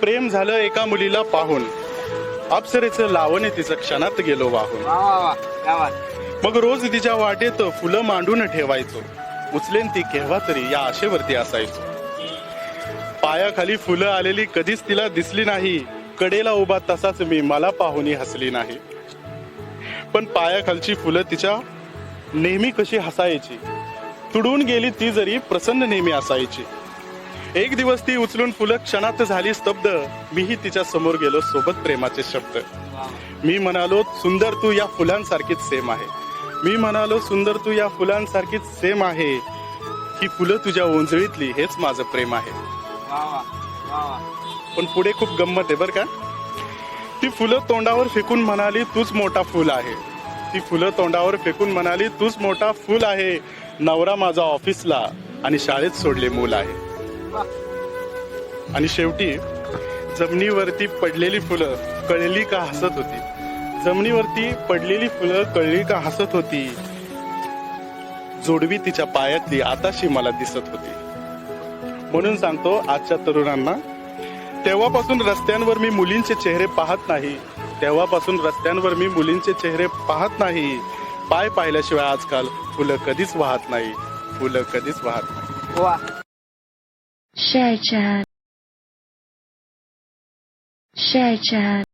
प्रेम झालं एका मुलीला पाहून. अप्सरेचं लावणे तिचं क्षणात गेलो वाहून. मग रोज तिच्या वाटेत फुलं मांडून ठेवायचो. उचलेन ती केव्हा तरी या आशेवरती असायचो. पायाखाली फुलं आलेली कधीच तिला दिसली नाही. कडेला उभा तसाच मी मला पाहुनी हसली नाही. पण पायाखालची फुलं तिच्या नेहमी कशी हसायची? तुडून गेली ती जरी प्रसन्न नेहमी असायची. एक दिवस ती उचलून फुलं क्षणात झाली स्तब्ध. मीही तिच्या समोर गेलो सोबत प्रेमाचे शब्द. मी म्हणालो सुंदर तू या फुलांसारखीच सेम आहे. मी म्हणालो सुंदर तू या फुलांसारखीच सेम आहे. ही फुलं तुझ्या ओंजळीतली हेच माझं प्रेम आहे. पण पुढे खूप गंमत आहे बर का? ती फुलं तोंडावर फेकून म्हणाली तूच मोठा फुल आहे. ती फुलं तोंडावर फेकून म्हणाली तूच मोठा फुल आहे. नवरा माझा ऑफिसला आणि शाळेत सोडले मूल आहे. आणि शेवटी जमिनीवरती पडलेली फुलं कळली का हसत होती? जमिनीवरती पडलेली फुलं कळली का हसत होती? जोडवी तिच्या पायातली आताशी मला दिसत होती. म्हणून सांगतो आजच्या तरुणांना तेव्हापासून रस्त्यांवर मी मुलींचे चेहरे पाहत नाही. तेव्हापासून रस्त्यांवर मी मुलींचे चेहरे पाहत नाही. पाय पाहिल्याशिवाय आजकाल फुलं कधीच वाहत नाही. फुलं कधीच वाहत नाही. वा. Share chat.